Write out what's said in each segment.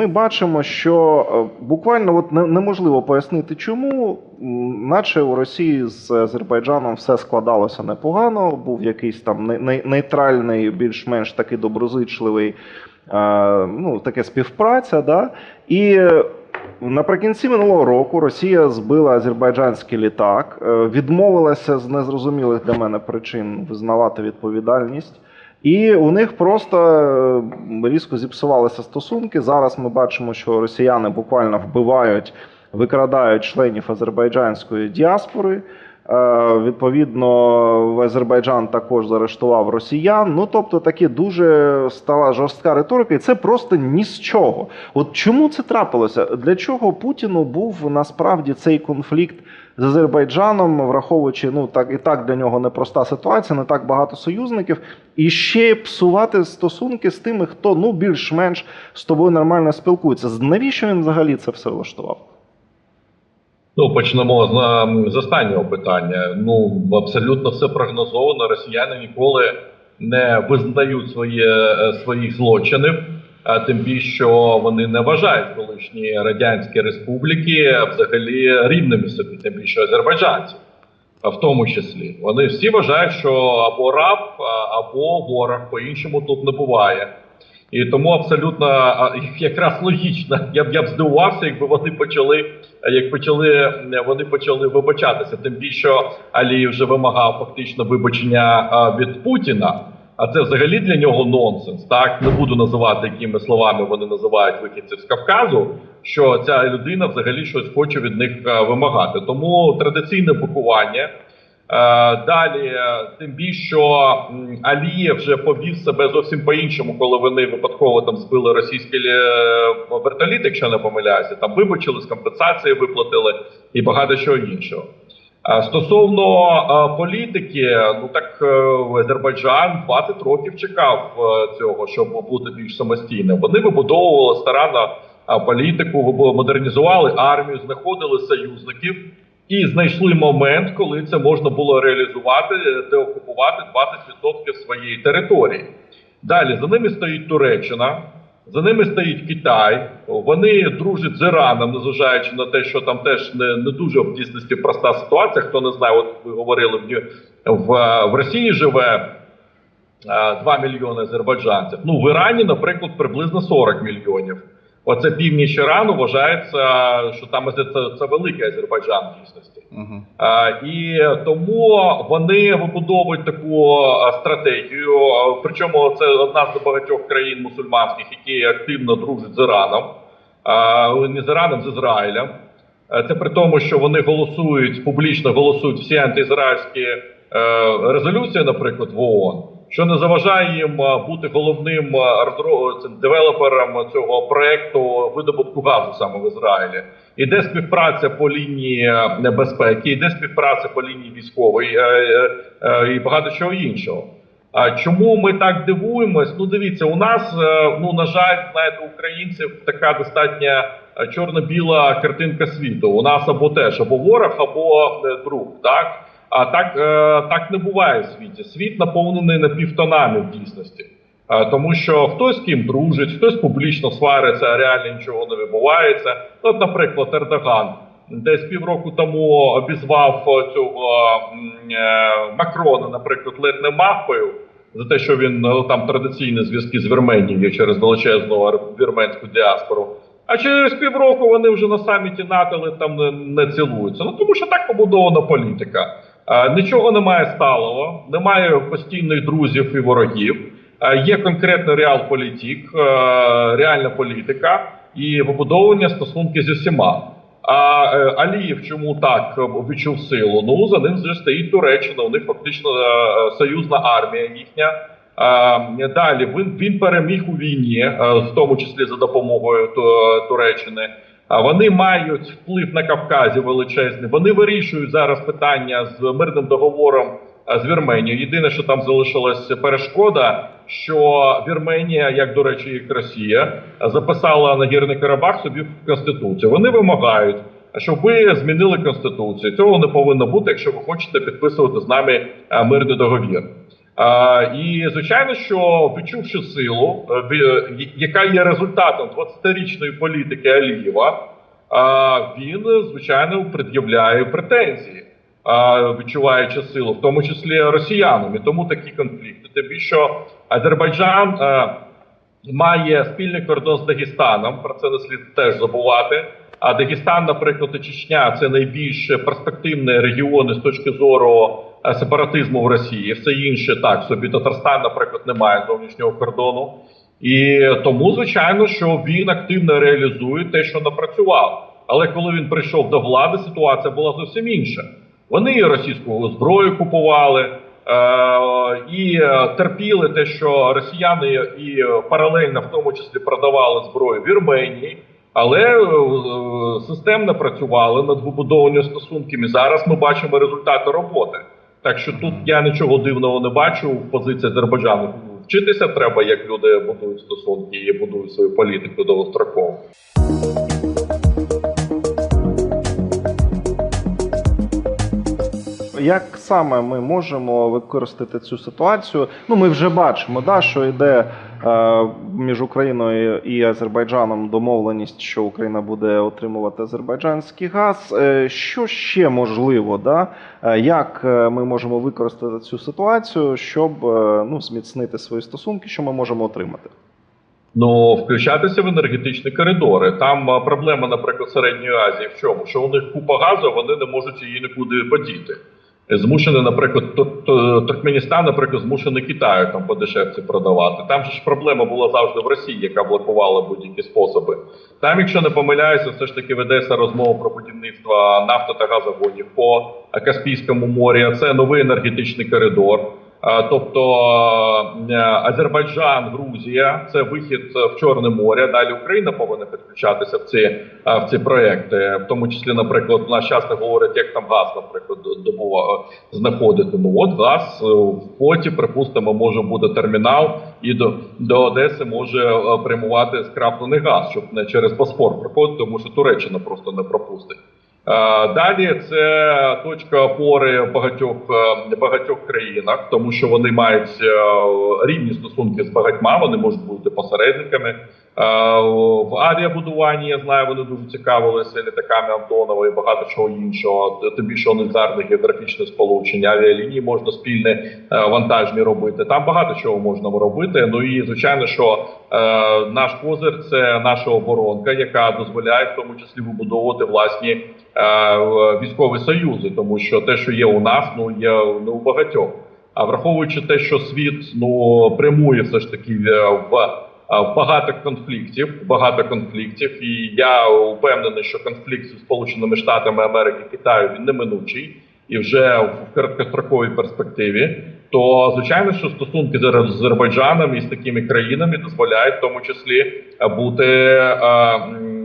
ми бачимо, що е, буквально от неможливо пояснити, чому, наче у Росії з Азербайджаном все складалося непогано, був якийсь там не- не- нейтральний, більш-менш такий доброзичливий, е, ну, таке співпраця. Да? І наприкінці минулого року Росія збила азербайджанський літак, е, відмовилася з незрозумілих для мене причин визнавати відповідальність. І у них просто е, різко зіпсувалися стосунки. Зараз ми бачимо, що росіяни буквально вбивають, викрадають членів азербайджанської діаспори. Е, Відповідно, в Азербайджан також заарештував росіян. Ну тобто, таке дуже стала жорстка риторика, і це просто ні з чого. От чому це трапилося? Для чого Путіну був насправді цей конфлікт з Азербайджаном, враховуючи, ну так і так для нього непроста ситуація, не так багато союзників, і ще псувати стосунки з тими, хто ну більш-менш з тобою нормально спілкується. Навіщо він взагалі це все влаштував? Ну, почнемо з, з останнього питання. Ну, абсолютно все прогнозовано. Росіяни ніколи не визнають своє, е, своїх злочинів, а тим більше, що вони не вважають колишні радянські республіки взагалі рівними собі, тим більше азербайджанців, в тому числі. Вони всі вважають, що або раб, або ворог, по-іншому тут не буває. І тому абсолютно якраз логічно. Я б я б здивувався, якби вони почали, як почали вони почали вибачатися. Тим більше Алієв вже вимагав фактично вибачення від Путіна. А це взагалі для нього нонсенс. Так не буду називати якими словами вони називають вихідців з Кавказу. Що ця людина взагалі щось хоче від них вимагати. Тому традиційне пакування. Е, Далі, е, тим більше, що Алієв вже повів себе зовсім по-іншому, коли вони випадково там збили російський е, вертоліт, якщо не помиляюся, там вибачили, з компенсації виплатили і багато чого іншого. Стосовно політики, ну так Азербайджан 20 років чекав цього, щоб бути більш самостійним. Вони вибудовували старанно політику, модернізували армію, знаходили союзників і знайшли момент, коли це можна було реалізувати, е, деокупувати 20% своєї території. Далі за ними стоїть Туреччина, за ними стоїть Китай. Вони дружать з Іраном, незважаючи на те, що там теж не, не дуже в дійсності проста ситуація. Хто не знає, от ви говорили в, в, Росії живе. е, 2 мільйони азербайджанців. Ну в Ірані, наприклад, приблизно 40 мільйонів. Оце північ Ірану вважається, що там це, це великий Азербайджан в дійсності. Угу. Е, І тому вони вибудовують таку стратегію. Причому це одна з небагатьох країн мусульманських, які активно дружать з Іраном, Е, не з Іраном, з Ізраїлем. Це при тому, що вони голосують публічно голосують всі антиізраїльські е, резолюції, наприклад, в ООН, що не заважає їм бути головним девелопером цього проекту видобутку газу саме в Ізраїлі. Іде співпраця по лінії е, безпеки, іде співпраця по лінії військової е, е, і багато чого іншого. А чому ми так дивуємось? Ну, дивіться, у нас ну на жаль, знаєте, українців така достатньо е, чорно-біла картинка світу. У нас або теж або ворог, або друг. Так а так, е, так не буває в світі. Світ наповнений напівтонами в дійсності. Е, Тому що хтось з ким дружить, хтось публічно свариться, а реально нічого не відбувається. Ну, От, наприклад, Ердоган десь півроку тому обізвав е, цього е, Макрона, наприклад, ледь не мавпою за те, що він ну, там традиційні зв'язки з Вірменією через величезну вірменську діаспору. А через півроку вони вже на саміті НАТО там не, не цілуються. Ну тому що так побудована політика. Е, Нічого немає сталого, немає постійних друзів і ворогів. Е, Є конкретний реал-політик, реальна політика і побудовування стосунків зі всіма. А е, Алієв чому так відчув силу? Ну за ним вже стоїть Туреччина. У них фактично союзна армія їхня. Далі він, він переміг у війні, в тому числі за допомогою Туреччини. А вони мають вплив на Кавказі величезний. Вони вирішують зараз питання з мирним договором з Вірменією. Єдине, що там залишилась перешкода, що Вірменія, як до речі, як Росія, записала Нагірний Карабах собі в конституцію. Вони вимагають, щоб ви змінили конституцію. Цього не повинно бути, якщо ви хочете підписувати з нами мирний договір. І звичайно, що відчувши силу, е, яка є результатом 20-річної політики Алієва, він звичайно пред'являє претензії, відчуваючи силу, в тому числі росіянам. І тому такі конфлікти. Тим більше Азербайджан е, має спільний кордон з Дагестаном. Про це не слід теж забувати. А Дагестан, наприклад, і Чечня це найбільш перспективні регіони з точки зору сепаратизму в Росії. Все інше так собі Татарстан, наприклад, не має зовнішнього кордону. І тому, звичайно, що він активно реалізує те, що напрацював. Але коли він прийшов до влади, ситуація була зовсім інша. Вони і російську зброю купували, е, і е, терпіли те, що росіяни і е, паралельно в тому числі продавали зброю Вірменії, але е, е, системно працювали над вибудованням стосунками. Зараз ми бачимо результати роботи. Так що тут я нічого дивного не бачу в позиції Азербайджану. Вчитися треба, як люди будують стосунки і будують свою політику довгостроково. Як саме ми можемо використати цю ситуацію? Ну, ми вже бачимо, да, що йде е, між Україною і Азербайджаном домовленість, що Україна буде отримувати азербайджанський газ. Е, що ще можливо? Да? Е, як е, ми можемо використати цю ситуацію, щоб е, ну, зміцнити свої стосунки, що ми можемо отримати? Ну, включатися в енергетичні коридори. Там а, проблема, наприклад, Середньої Азії в чому? Що у них купа газу, вони не можуть її нікуди подіти. Змушений, наприклад, Тур- Тур- Туркменістан, наприклад, змушений Китаю там по дешевці продавати. Там ж проблема була завжди в Росії, яка блокувала будь-які способи. Там, якщо не помиляюся, все ж таки ведеться розмова про будівництво нафто та газогонів по Каспійському морі. Це новий енергетичний коридор. А, Тобто е, Азербайджан, Грузія це вихід в Чорне море. Далі Україна повинна підключатися в ці е, в ці проекти, в тому числі, наприклад, у нас часто говорять, як там газ, наприклад, добува знаходити. Ну от газ е, в поті, припустимо, може бути термінал, і до, до Одеси може е, прямувати скраплений газ, щоб не через Босфор приходити, тому що Туреччина просто не пропустить. Е, Далі це точка опори в багатьох е, багатьох країнах, тому що вони мають е, рівні стосунки з багатьма, вони можуть бути посередниками. Е, В авіабудуванні я знаю, вони дуже цікавилися літаками Антонова і багато чого іншого. Тим більше гарне географічне сполучення. Авіалінії можна спільне е, вантажні робити. Там багато чого можна робити. Ну і звичайно, що е, наш козир це наша оборонка, яка дозволяє в тому числі вибудовувати власні військові союзи, тому що те, що є у нас, ну є не у багатьох. А враховуючи те, що світ ну прямує все ж таки в багато конфліктів, багато конфліктів, і я впевнений, що конфлікт зі Сполученими Штатами Америки Китаю він неминучий і вже в короткостроковій перспективі. То звичайно, що стосунки з Азербайджаном і з такими країнами дозволяють в тому числі е, бути, е,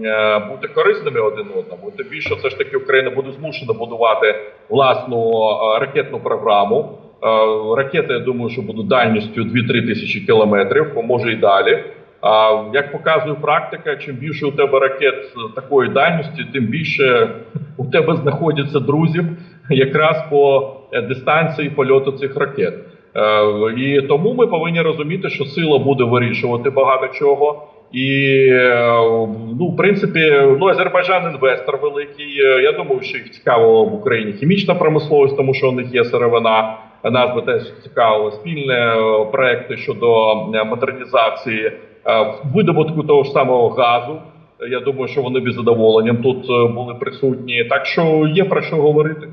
е, бути корисними один одному. Тим більше, все ж таки Україна буде змушена будувати власну ракетну програму. Ракети, я думаю, що будуть дальністю 2-3 тисячі кілометрів, може і далі. А як показує практика, чим більше у тебе ракет такої дальності, тим більше у тебе знаходяться друзів якраз по е, дистанції польоту цих ракет. Е, І тому ми повинні розуміти, що сила буде вирішувати багато чого. І е, ну, в принципі, ну Азербайджан інвестор великий. Я думаю, що їх цікаво в Україні хімічна промисловість, тому що у них є сировина. Нас би теж цікавили спільні проекти щодо модернізації видобутку того ж самого газу. Я думаю, що вони б задоволенням тут е, були присутні. Так що є про що говорити.